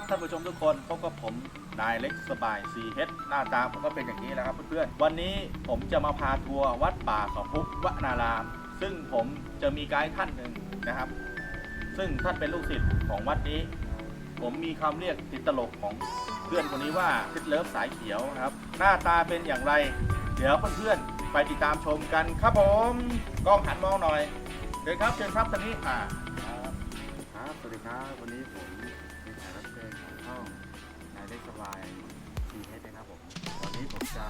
ครับท่านผู้ชมทุกคนพบกับผมนายเล็กสบายซีเฮดหน้าตาผมก็เป็นอย่างนี้แหละครับเพื่อนๆวันนี้ผมจะมาพาทัวร์วัดป่าเขาพุกวนาราม ซึ่งผมจะมีไกด์ท่านหนึ่งนะครับ ซึ่งท่านเป็นลูกศิษย์ของวัดนี้ ผมมีคำเรียกติดตลกของเพื่อนคนนี้ว่าทิดเลิฟสายเขียวนะครับ หน้าตาเป็นอย่างไร เดี๋ยวเพื่อนๆไปติดตามชมกันครับผมกล้องหันมองหน่อยเดินครับเชิญครับตอนนี้อ่าครับสวัสดีครับวันนี้ จะ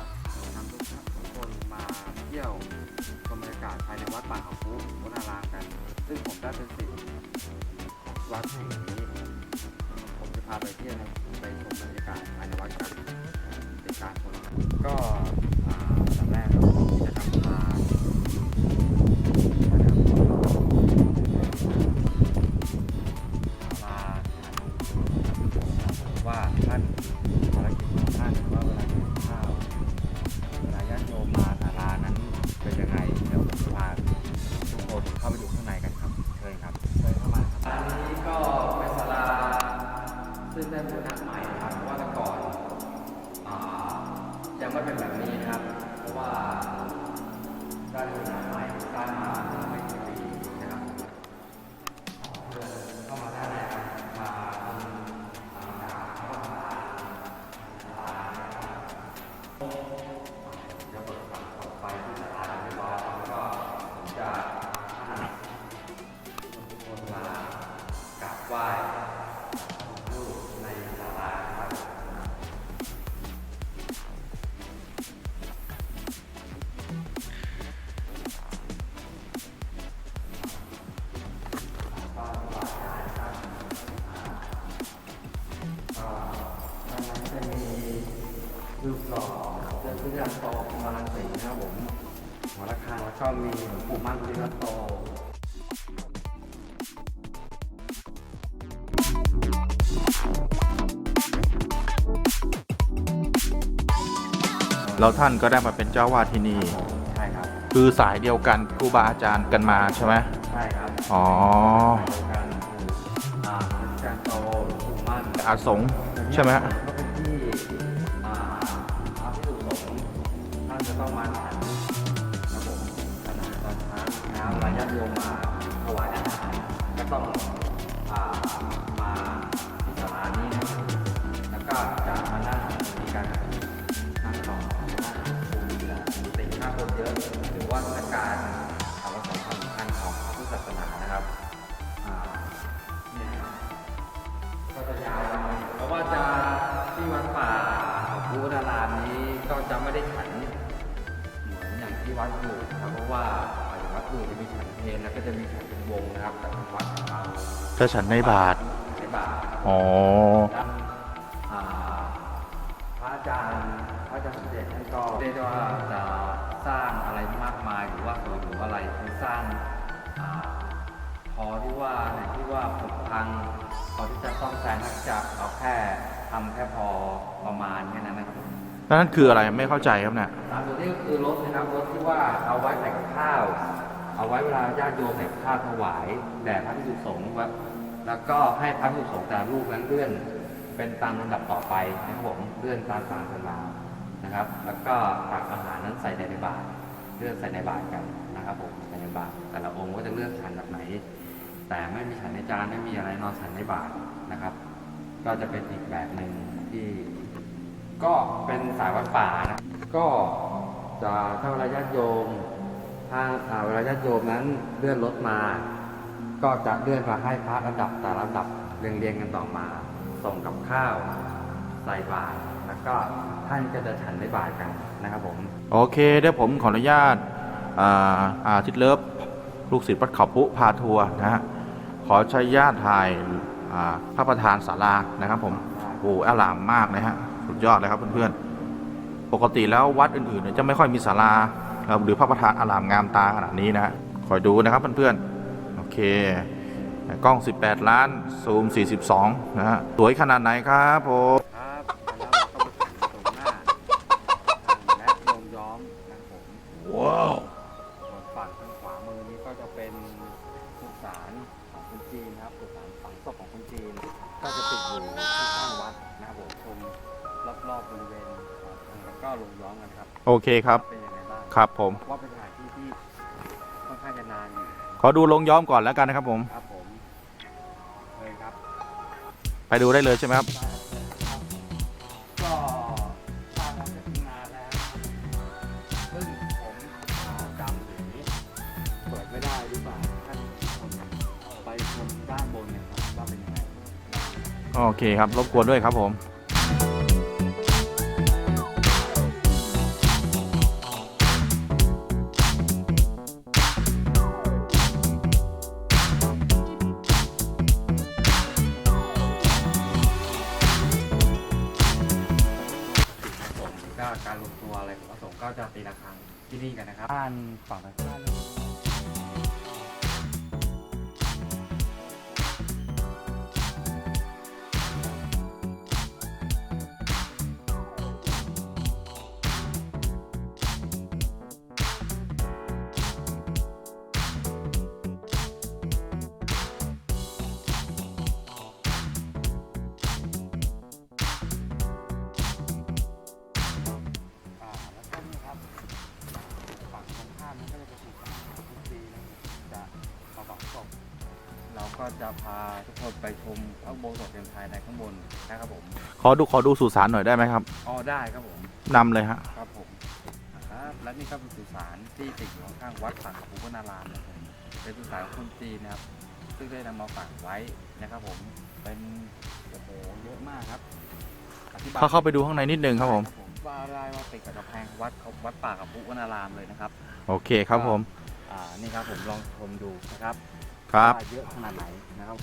นำทุกทุกคนมาเที่ยวชมบรรยากาศภายในวัดป่าเขาพุวนารามกัน ซึ่งผมได้เป็นสิทธิ์ของวัดแห่งนี้ ผมจะพาไปเที่ยวนะไปชมบรรยากาศภายในวัดกันเกิดการชมก็อันดับแรกเราจะทำทางมา ซึ่งได้บูรณะใหม่นะครับเพราะว่าแต่ก่อนอ่ายังไม่เป็นแบบนี้นะครับ เพราะว่าได้บูรณะใหม่สร้ารมา รูปหล่อเจ้าพี่รันโตมาลังสีนะครับผมหัวระฆังแล้วก็มีหลวงปู่มั่นพี่รันโตแล้วท่านก็ได้มาเป็นเจ้าวาดที่นี่ ใช่ครับ คือสายเดียวกันครูบาอาจารย์กันมาใช่ไหมใช่ครับอ๋อเดียวกันคืออ่าพี่รันโตหลวงปู่มั่นอาสงฆ์ใช่ไหมฮะ ต้องอามาที่ศาลานี้นะครับ แล้วก็จะมานั่งมีการนั่งต่อนั่งคุยกันติดหน้าคนเยอะหรือว่าเทศกาลสำคัญสำคัญของพระพุทธศาสนานะครับเนี่ยครับก็จะยาวเพราะว่าจะที่วัดป่าเขาพุทธารามนี้ก็จะไม่ได้ฉันเหมือนอย่างที่วัดอื่นนะครับเพราะว่าอย่างวัดอื่นจะมีฉันเพลแล้วก็จะมีฉัน วงนะครับแต่ทางวัดของเราถ้าฉันในบาท ในบาทอ๋อและอ่าพระอาจารย์พระอาจารย์สมเด็จท่านก็เรียกได้ว่าจะสร้างอะไรมากมายหรือว่าสวยหรืออะไรคือสร้างอ่าพอที่ว่าในที่ว่าผุพังพอที่จะซ่อมแซมนักจะเอาแค่ทำแค่พอประมาณแค่นั้นนะครับ แล้วนั่นคืออะไรไม่เข้าใจครับเนี่ย ตามตัวนี้ก็คือรถนะครับรถที่ว่าเอาไว้ใส่กับข้าว เอาไว้เวลาญาติโยมใส่กับข้าถวายแด่พระภิกษุสงฆ์ว่าแล้วก็ให้พระภิกษุสงฆ์แต่ละรูปนั้นเลื่อนเป็นตามลำดับต่อไปนะครับผมเลื่อนตามตามกันมานะครับ แล้วก็ตักอาหารนั้นใส่ในบาตรเลื่อนใส่ในบาตรกันนะครับผมใส่ในบาตรแต่ละองค์ก็จะเลือกฉันแบบไหน แต่ไม่มีฉันในจานไม่มีอะไรนอนฉันในบาตรนะครับ ก็จะเป็นอีกแบบหนึ่งที่ ก็เป็นสายวัดป่านะก็จะถ้าเวลาญาติโยม ถ้าเวลาญาติโยมนั้นเลื่อนรถมา ก็จะเลื่อนมาให้พระระดับแต่ละระดับเรียงๆกันต่อมา ส่งกับข้าวใส่บาตรแล้วก็ท่านก็จะฉันในบาตรกันนะครับผมโอเคเดี๋ยวผมขออนุญาตอาอาทิตย์เลิฟลูกศิษย์วัดเขาปุพาทัวร์นะฮะขอใช้ญาติถ่ายพระประธานศาลานะครับ ผมโอ้โหอลามมากนะฮะสุดยอดเลยครับเพื่อนๆปกติแล้ววัดอื่นๆจะไม่ค่อยมีศาลา หรือพระประธานอลามงามตาขนาดนี้นะคอยดูนะครับเพื่อนๆโอเคกล้อง 18 ล้าน ซูม 42 นะฮะ สวยขนาดไหนครับผมครับแล้วก็ผสมหน้าและลงย้อมนะครับผมว้าวฝั่งทางขวามือนี้ก็จะเป็นสุสานของคนจีนนะครับสุสานฝังศพของคนจีน ก็จะติดอยู่ข้างๆวัดนะครับผมชมรอบๆบริเวณแล้วก็ลงย้อมกันครับ โอเคครับ ครับผม ว่าเป็นสถานที่ที่ค่อนข้างจะนานอยู่ขอดูลงย้อมก่อนแล้วกันนะครับผม ครับผมเลยครับ ไปดูได้เลยใช่ไหมครับ ก็สร้างมาจะนานแล้วซึ่งผมอ่าจำถึงเปิดไม่ได้หรือเปล่าท่านคนไปชมด้านบนเนี่ยครับว่าเป็นยังไง โอเคครับ รบกวนด้วยครับผมผม ที่นี่กันนะครับบ้านฝั่งตรงข้าม ก็จะพาทุกคนไปชมพระอุโบสถเต็มภายในข้างบนนะครับผมขอดูขอดูสุสานหน่อยได้ไหมครับอ๋อได้ครับผมนำเลยฮะครับผมครับและนี่ก็เป็นสุสานที่ติดอยู่ข้างๆวัดสังคูวนารามนะครับผมเป็นสุสานของคนจีนนะครับ ซึ่งได้นำมาฝังไว้นะครับผมเป็นโอ้โหเยอะมากครับอธิบายเข้าเข้าไปดูข้างในนิดนึงครับผม ว่าได้ว่าติดกับกำแพงวัดเขาวัดป่ากับพุวนารามเลยนะครับโอเคครับผม อ่านี่ครับผมลองชมดูนะครับ ครับ ว่าเยอะขนาดไหนนะครับ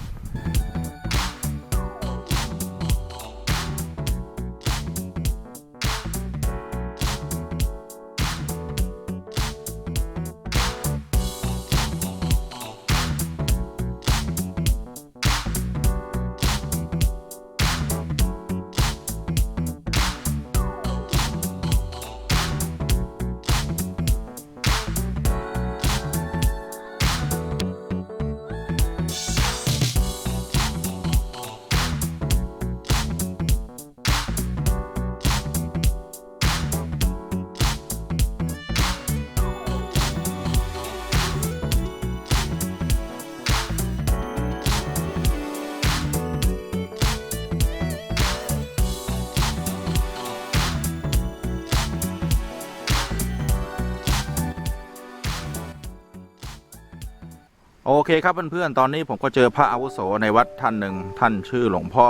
โอเคครับเพื่อนๆ ตอนนี้ผมก็เจอพระอาวุโสในวัดท่านหนึ่งท่านชื่อหลวงพ่อ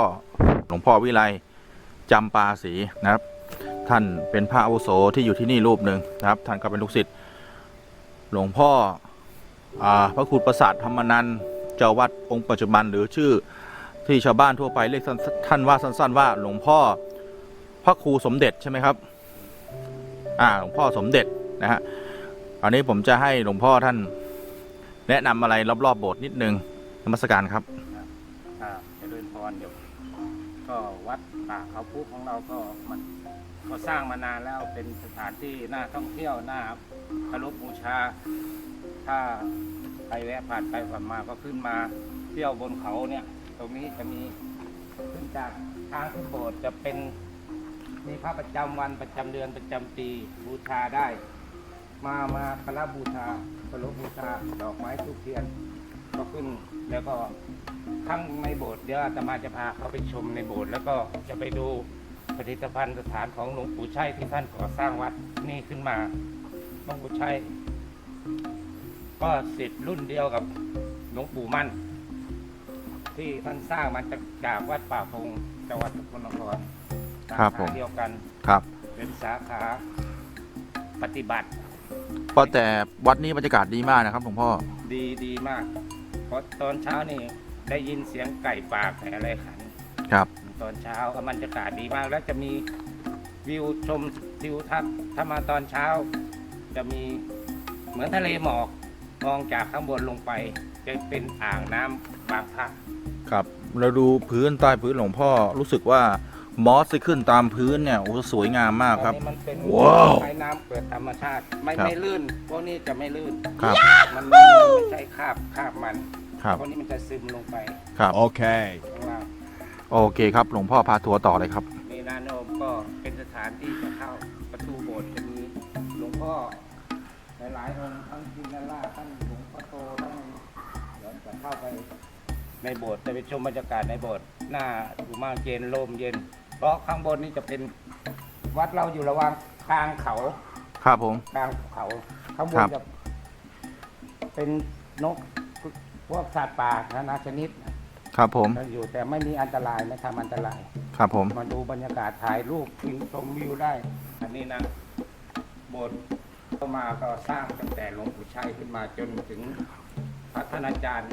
หลวงพ่อวิไลจำปาศรีนะครับ ท่านเป็นพระอาวุโสที่อยู่ที่นี่รูปหนึ่งนะครับ ท่านก็เป็นลูกศิษย์หลวงพ่ออพระครูประสาทธรรมนันเจ้าวัดองค์ปัจจุบันหรือชื่อที่ชาวบ้านทั่วไปเรียกท่านว่าสั้น ๆ ว่าหลวงพ่อพระครูสมเด็จใช่ไหมครับอ่าหลวงพ่อสมเด็จนะฮะอันนี้ผมจะให้หลวงพ่อท่าน แนะนำอะไรรอบๆโบสถ์นิดนึงนมัสการครับ อ่าเจริญพรเดี๋ยวก็วัดป่าเขาพุของเราก็มันก็สร้างมานานแล้วเป็นสถานที่น่าท่องเที่ยวน่าเคารพบูชา ถ้าใครแวะผ่านไปผ่านมาก็ขึ้นมาเที่ยวบนเขาเนี่ย ตรงนี้จะมีขึ้นจากทางขึ้นโบสถ์จะเป็นมีพระประจำวันประจำเดือนประจำปีบูชาได้ มามาคารบูชา เคารพบูชาดอกไม้ทูกเทียน ก็ขึ้นแล้วก็ข้างในโบสถ์เดี๋ยวอาตมาจะพาเขาไปชมในโบสถ์แล้วก็จะไปดูผลิตภัณฑ์สถานของหลวงปู่ชัยที่ท่านก่อสร้างวัดนี่ขึ้นมาหลวงปู่ชัยก็สิทธิ์รุ่นเดียวกับหลวงปู่มั่น ที่ท่านสร้างมาจากจากวัดป่าพงจังหวัดสกลนครครับสาผมขาเดียวกัน ครับ เป็นสาขาปฏิบัติ เพราะแต่วัดนี้บรรยากาศดีมากนะครับหลวงพ่อ ดีดีมาก เพราะตอนเช้านี่ได้ยินเสียงไก่ปากแต่อะไรขันครับ ตอนเช้าก็บรรยากาศดีมาก แล้วจะมีวิวชมทิวทัศน์ถ้ามาตอนเช้า จะมีเหมือนทะเลหมอกมองจากข้างบนลงไป จะเป็นอ่างน้ำบางพระครับ เราดูพื้นใต้พื้นหลวงพ่อรู้สึกว่า มอสที่ขึ้นตามพื้นเนี่ยโอ้สวยงามมากครับตอนนี้มันเป็นว้าวไม้น้ำเกิดธรรมชาติ ไม่ครับไม่ลื่น พวกนี้จะไม่ลื่นครับ มันมันไม่ใช่คราบคราบมัน ครับพวกนี้มันจะซึมลงไปครับ Okay. ข้างล่างโอเคครับ หลวงพ่อพาทัวร์ต่อเลยครับ มีนาโนมก็เป็นสถานที่จะเข้าประตูโบสถ์จะมีพ่อหลายๆองค์ทั้งจินนาราทั้งหลวงพ่อโตทั้งเดี๋ยวจะเข้าไปในโบสถ์จะไปชมบรรยากาศในโบสถ์หน้าอยู่มากเย็นลมเย็น เพราะข้างบนนี่จะเป็นวัดเราอยู่ระหว่างกลางเขาครับผม กลางเขาข้างบครันบจะเป็นนกพวกสัตว์ป่านานาชนิดครับผมอยู่แต่ไม่มีอันตรายไม่ทำอันตราย ครับผม มาดูบรรยากาศถ่ายรูปชิชมวิวได้ อันนี้นะโบสถ์เข้ามาก็สร้างตั้งแต่หลวงปู่ชัยขึ้นมาจนถึงพระธนาจารย์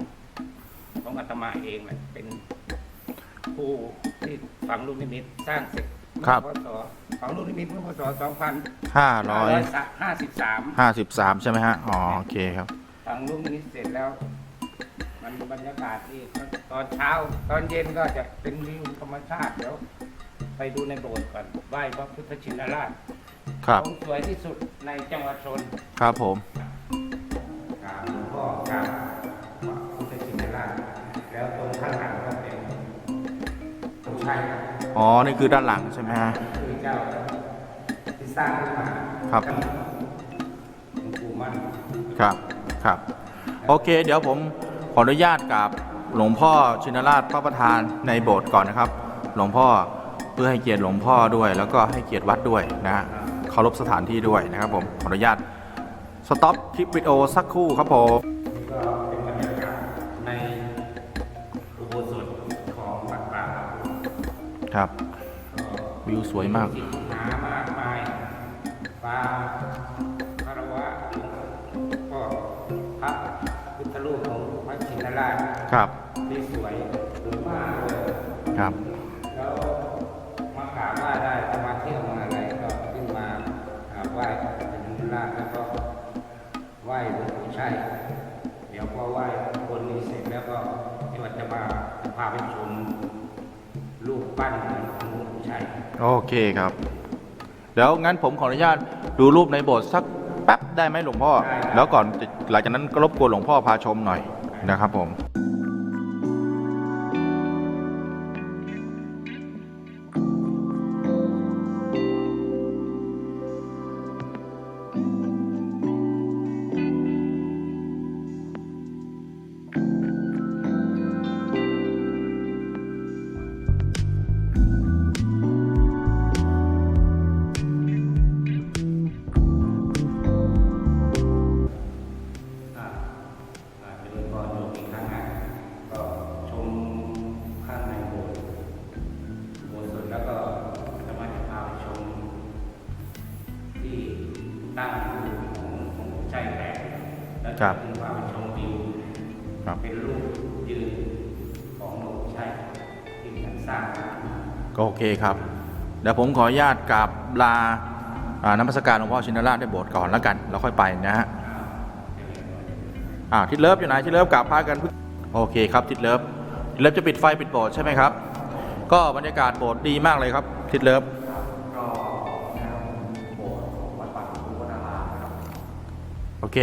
ของอาตมาเองแหละเป็น ผู้ที่ฝังลูกนิมิตสร้างเสร็จครับเมื่อพศฝังลูกนิมิตเมื่อพศห้าร้อย2553ห้าสิบสามใช่ไหมฮะ อ๋อ โอเคครับ ฝังลูกนิมิตเสร็จแล้ว มันบรรยากาศที่ตอนเช้า ตอนเย็นก็จะเป็นวิวธรรมชาติเดี๋ยวไปดูในโบสถ์ก่อนไหว้พระพุทธชินราชครับ องค์สวยที่สุดในจังหวัดชนครับผม กราบหลวงพ่อกราบ ผู้ชายครับอ๋อ นี่คือด้านหลังใช่ไหมฮะคือเจ้าที่สร้างขึ้นมาครับหลวงปู่มั่นครับครับ โอเค เดี๋ยวผมขออนุญาตกับหลวงพ่อชินราชพระประธานในโบสถ์ก่อนนะครับ หลวงพ่อเพื่อให้เกียรติหลวงพ่อด้วย แล้วก็ให้เกียรติวัดด้วยนะฮะเคารพสถานที่ด้วยนะครับผมขออนุญาตสต็อปคลิปวิดีโอสักครู่ครับผม ครับ วิวสวยมากที่หามากมายฟ้าคารวะก็พระพุทธรูปของพระชินราชครับที่ที่สวยสวยมากเลยครับ แล้วมากราบไหว้ได้จะมาเที่ยวมาอะไรก็ขึ้นมากราบไหว้พระชินราชแล้วก็ไหว้หลวงปู่ชัยเดี๋ยวพอไหว้คนนี้เสร็จแล้วก็ที่วัดจะมาจะพาไปชม รูปปั้นของหลวงปู่ชัยโอเคครับ แล้วงั้นผมขออนุญาตดูรูปในโบสถ์สักแป๊บได้ไหมหลวงพ่อ แล้วก่อนจะหลังจากนั้นก็รบกวนหลวงพ่อพาชมหน่อยนะครับผม คครับเดี๋ยวผมขออนุญาตกราบลาน้ำมัสการหลวงพ่อชินราชในโบสถ์ก่อนแล้วกันแล้วค่อยไปนะฮะอ่าทิดเลิฟอยู่ไหนทิดเลิฟกราบพากันโอเคครับทิดเลิฟทิดเลิฟจะปิดไฟปิดโบสถ์ใช่ไหมครับ ก็บรรยากาศโบสถ์ดีมากเลยครับทิดเลิฟโอเค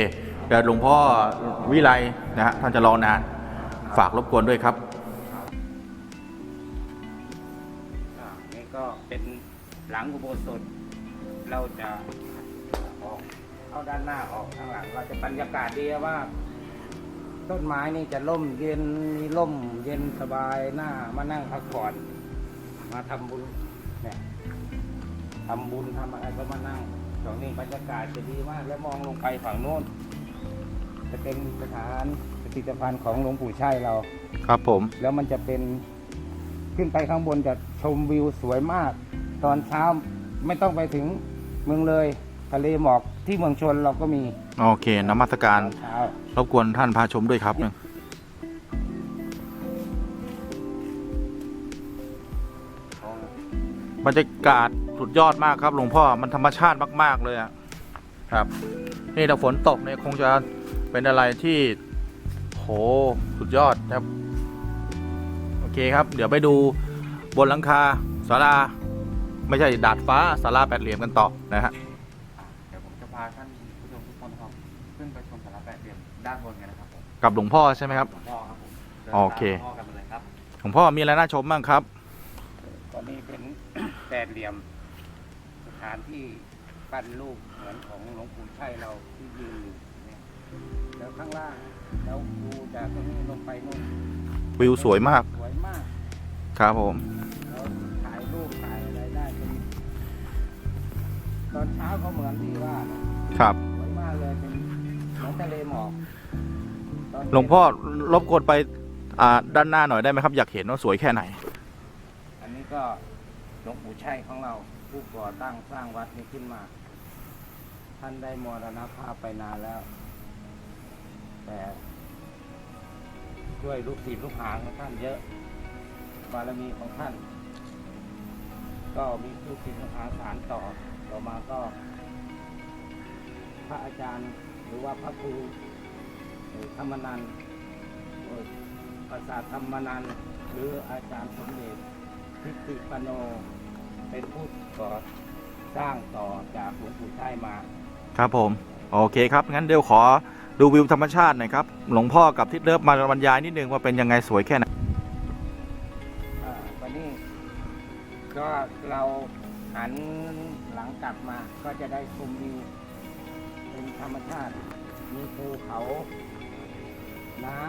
เดี๋ยวหลวงพ่อวิไลนะฮะท่านจะรอนานฝากรบกวนด้วยครับ หลังอุโบสถ เราจะออกเข้าด้านหน้าออกข้างหลัง เราจะบรรยากาศดีมากต้นไม้นี่จะร่มเย็นมีร่ม เย็นสบายหน้ามานั่งพักผ่อน มาทำบุญเนี่ยทำบุญทำอะไรก็มานั่งตรงนี้บรรยากาศจะดีมากแล้วมองลงไปฝั่งโน้นจะเป็นสถานปฏิภัณฑ์ของหลวงปู่ชัยเรา ครับผม แล้วมันจะเป็นขึ้นไปข้างบนจะชมวิวสวยมาก ตอนเช้าไม่ต้องไปถึงเมืองเลยทะเลหมอกที่เมืองชนเราก็มีโอเคน้ำมัสการตอนเช้ารบกวนท่านพาชมด้วยครับบรรยากาศสุดยอดมากครับหลวงพ่อมันธรรมชาติมาก ๆ เลยอะครับ นี่ถ้าฝนตกเนี่ยคงจะเป็นอะไรที่โหสุดยอดครับ โอเคครับ เดี๋ยวไปดูบนหลังคาศาลา ไม่ใช่ดาดฟ้าศาลาแปดเหลี่ยมกันต่อนะฮะเดี๋ยวผมจะพาท่านผู้ชมทุกคนครับขึ้นไปชมสาราแปดเหลี่ยมด้านบนกันนะครับผมกับหลวงพ่อใช่ไหมครับ หลวงพ่อครับผมดินโอเคตามหลวงพ่อกันมาเลยครับหลวงพ่อมีอะไรน่าชมบ้างครับ ตอนนี้เป็น แปดเหลี่ยม สถานที่ปั้นรูปเหมือนของหลวงปู่ชัยเราที่ยืนอยู่เนี่ยแล้วข้างล่างแล้วดูจากตรงนี้ลงไปนู่นวิวสวยมากสวยมาก ครับผม ตอนเช้าก็เหมือนที่ว่านะครับ สวยมากเลยเป็นเหมือนทะเลหมอกตนเย็นหลวงพ่อรบกวนไปอ่าด้านหน้าหน่อยได้ไหมครับ อยากเห็นว่าสวยแค่ไหน อันนี้ก็หลวงปู่ชัยของเราผู้ก่อตั้งสร้างวัดนี้ขึ้นมา ท่านได้มรณภาพไปนานแล้ว แต่ด้วยลูกศิษย์ลูกหาของท่านเยอะ บารมีของท่าน ก็มีลูกศิษย์ลูกหาสารต่อ ต่อมาก็ พระอาจารย์หรือว่าพระครูเอ่อธรรมนันท์เอ่อประสาทธรรมนันท์หรืออาจารย์สมเด็จทิติปโน เป็นผู้ก่อสร้างต่อจากหลวงปู่ใต้มา ครับผม โอเคครับ งั้นเดี๋ยวขอดูวิวธรรมชาติหน่อยครับ หลวงพ่อกับทิศเลิฟมาบรรยายนิดนึงว่าเป็นยังไงสวยแค่ไหนอ่าวันนี้ก็เราหันหลัง กลับมาก็จะได้ชมวิวเป็นธรรมชาติ มีภูเขา น้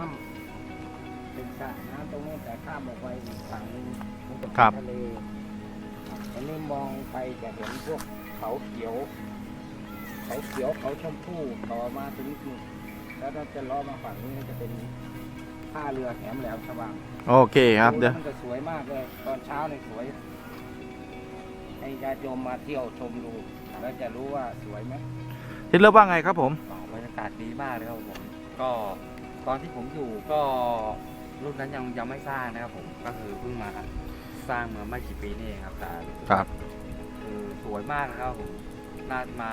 ำเป็นสระน้ำตรงนี้แต่ข้ามออกไปอีกฝั่งหนึงมันจะเป็นครับทะเลอันนี้มองไปจะเห็นพวกเขาเขียว เขาเขียวเขาชมพู่ต่อมาถึงนู่นแล้วถ้าจะล้อมาฝั่งนี้จะเป็นท่าเรือแหลมแหลมฉบังโอเคครับเดี๋ยว มันจะสวยมากเลย ตอนเช้าเนี่ยสวย ให้ญาติโยมมาเที่ยวชมดูแล้วจะรู้ว่าสวยไหมทิศเลิฟว่าไงครับผม อ๋อบรรยากาศดีมากเลยครับผม ก็ตอนที่ผมอยู่ก็รุ่นนั้นยังยังไม่สร้างนะครับผม ก็คือเพิ่งมาสร้างเมื่อไม่กี่ปีนี่เองครับแต่ครับ คือสวยมากนะครับผม น่ามา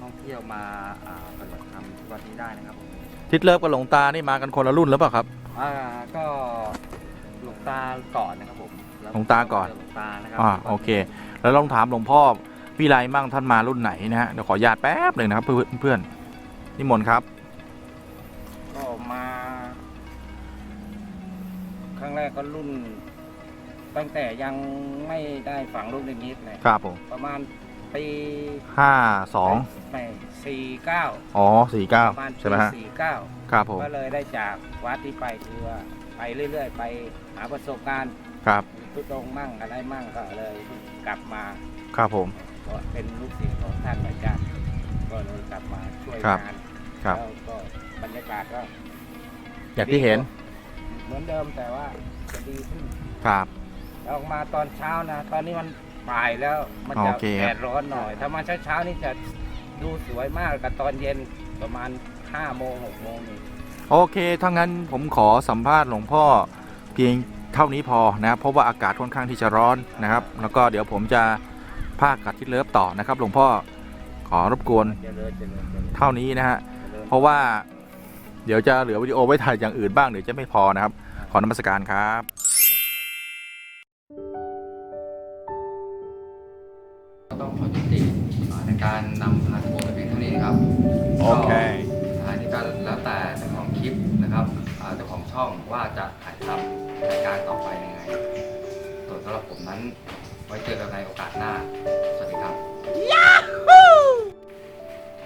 ท่องเที่ยวมาอ่าปฏิบัติธรรมที่วัดนี้ได้นะครับผม ทิศเลิฟกับหลวงตานี่มากันคนละรุ่นหรือเปล่าครับ อ่าก็หลวงตาก่อนนะครับผมแหลวงตาก่อน หลวงตานะครัอ่าโอเค แล้วลองถามหลวงพ่อพี่ไรมั่งท่านมารุ่นไหนนะฮะเดี๋ยวขออนุญาตแป๊บหนึ่งนะครับ เพื่อนเพื่อนๆนิมนต์ครับ ก็มา ครั้งแรกก็รุ่น ตั้งแต่ยังไม่ได้ฝังลูกในมิตรเลยครับผมประมาณปีห้าสองไม่สี่เก้าอ๋อสี่เก้าประมาณใช่ไหมปีฮะสี่เก้าครับผมก็เลยได้จากวัดที่ไปคือว่าไปเรื่อย ๆ ไปหาประสบการณ์ ครับทุดงค์มั่งอะไรมั่งก็เลยกลับมาครับผมก็เป็นลูกศิษย์ของท่านอาจารย์ก็เลยกลับมาช่วยครับงานครับ แล้วก็บรรยากาศก็อย่างที่เห็นเหมือนเดิมแต่ว่าจะดีขึ้นครับแล้วออกมาตอนเช้านะ ตอนนี้มันบ่ายแล้วมันจะโอเคครับ แดดร้อนหน่อย ถ้ามาเช้าๆนี่จะดูสวยมากกับตอนเย็นประมาณ5โมง6โมงนี่โอเคถ้างั้นผมขอสัมภาษณ์หลวงพ่อเพียง เท่านี้พอนะครับเพราะว่าอากาศค่อนข้างที่จะร้อนนะครับ แล้วก็เดี๋ยวผมจะภาคกับทิศเลิฟต่อนะครับหลวงพ่อขอรบกวนเจริญเจริญเจริญเท่านี้นะฮะเจริญเพราะว่าเดี๋ยวจะเหลือวิดีโอไว้ถ่ายอย่างอื่นบ้างเดี๋ยวจะไม่พอนะครับ ขอนมัสการครับก็ต้องขอยุติอ่าในการนำพาทัวร์ไปเพียงเท่านี้นะครับโอเค ว้เจอกันในโอกาสหน้า สวัสดีครับ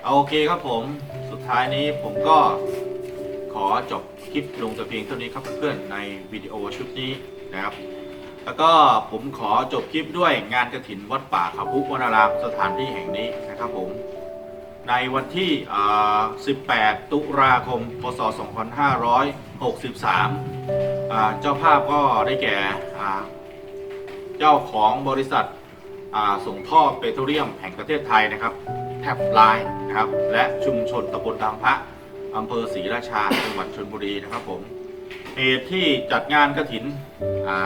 เอาโอเคครับผม สุดท้ายนี้ผมก็ขอจบคลิปลงแต่เพียงเท่านี้ครับเพื่อนๆในวิดีโอชุดนี้นะครับ แล้วก็ผมขอจบคลิปด้วยงานกระถินวัดป่าเขาพุวนารามสถานที่แห่งนี้นะครับผม ในวันที่อ่า18 ตุลาคม พศ 2563อ่าเจ้าภาพก็ได้แก่อ่า เจ้าของบริษัทส่งท่อเปโตรเลียมแห่งประเทศไทยนะครับ แท็บไลน์นะครับ และชุมชนตำบลบางพระอำเภอศรีราชาจังหวัดชลบุรีนะครับผมเหตุที่จัดงานกระถินอ่า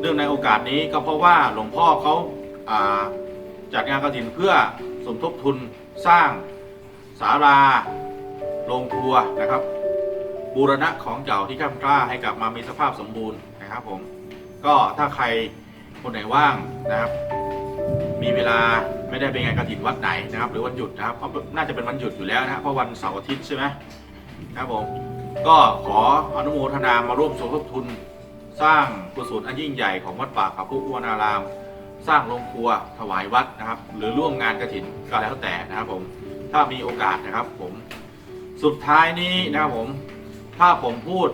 เรื่องในโอกาสนี้ก็เพราะว่าหลวงพ่อเขาาจัดงานกระถินเพื่อสมทบทุนสร้างศาลาโรงครัวนะครับ บูรณะของเก่าที่ข้ามกล้าให้กลับมามีสภาพสมบูรณ์นะครับผมก็ถ้าใคร คนไหนว่างนะครับ มีเวลาไม่ได้ไปงานกระถินวัดไหนนะครับ หรือวันหยุดนะครับเพราะน่าจะเป็นวันหยุดอยู่แล้วนะเพราะวันเสาร์อาทิตย์ใช่ไหมครับผมก็ขออนุโมทนามาร่วมสมทบทุน สร้างกุศลอันยิ่งใหญ่ของวัดป่าเขาพุวนาราม สร้างโรงครัวถวายวัดนะครับ หรือร่วมงานกระถินก็แล้วแต่นะครับผมถ้ามีโอกาสนะครับผมสุดท้ายนี้นะครับผมถ้าผมพูด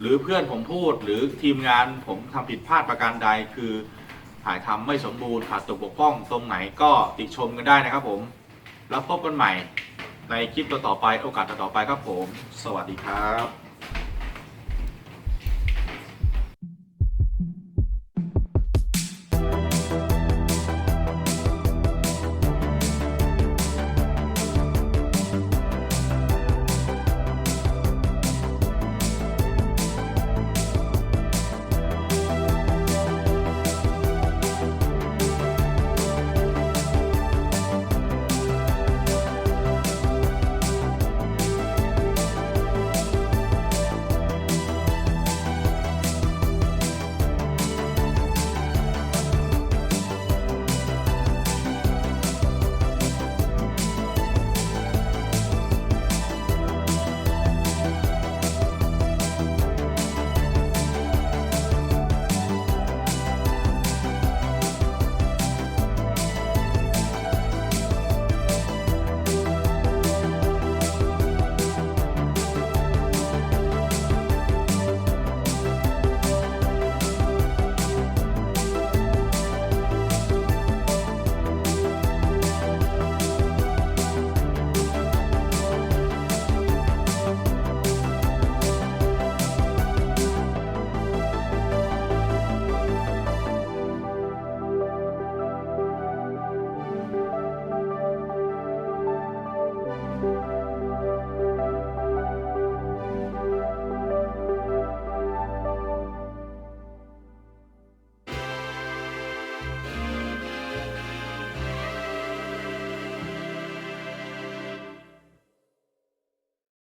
หรือเพื่อนผมพูดหรือทีมงานผมทำผิดพลาดประการใดคือ ถ่ายทำไม่สมบูรณ์ขาดตกบกพร่องตรงไหนก็ติชมกันได้นะครับผม แล้วพบกันใหม่ในคลิปต่อๆไปโอกาสต่อๆไปครับผม สวัสดีครับ